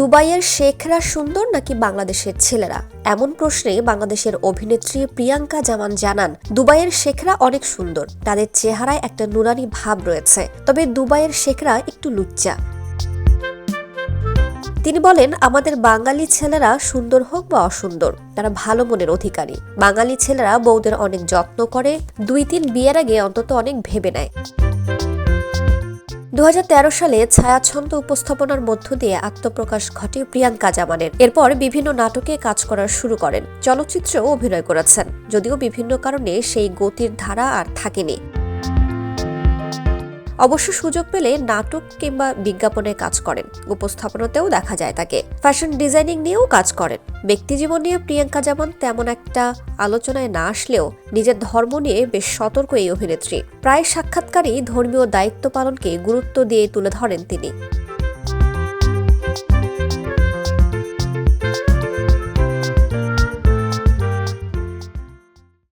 দুবাইয়ের শেখরা সুন্দর নাকি বাংলাদেশের ছেলেরা? এমন প্রশ্নে বাংলাদেশের অভিনেত্রী প্রিয়াঙ্কা জামান জানান, দুবাইয়ের শেখরা অনেক সুন্দর, তাদের চেহারায় একটা নুরানি ভাব রয়েছে। তবে দুবাইয়ের শেখরা একটু লুচ্চা। তিনি বলেন, আমাদের বাঙালি ছেলেরা সুন্দর হোক বা অসুন্দর, তারা ভালো মনের অধিকারী। বাঙালি ছেলেরা বউদের অনেক যত্ন করে, দুই তিন বিয়ের আগে অন্তত অনেক ভেবে নেয়। দু হাজার তেরো সালে ছায়াছন্দ উপস্থাপনার মধ্য দিয়ে আত্মপ্রকাশ ঘটে প্রিয়াঙ্কা জামানের। এরপর বিভিন্ন নাটকে কাজ করা শুরু করেন, চলচ্চিত্রেও অভিনয় করেছেন, যদিও বিভিন্ন কারণে সেই গতির ধারা আর থাকেনি। অবশ্য সুযোগ পেলে নাটক কিংবা বিজ্ঞাপনে কাজ করেন। উপস্থাপনাতেও দেখা যায় তাকে। ফ্যাশন ডিজাইনিং নিয়েও কাজ করেন। ব্যক্তিজীবন নিয়ে প্রিয়াঙ্কা যেমন তেমন একটা আলোচনায় না আসলেও নিজের ধর্ম নিয়ে বেশ সতর্ক এই অভিনেত্রী। প্রায় সাক্ষাৎকারই ধর্মীয় দায়িত্ব পালনকে গুরুত্ব দিয়ে তুলে ধরেন তিনি।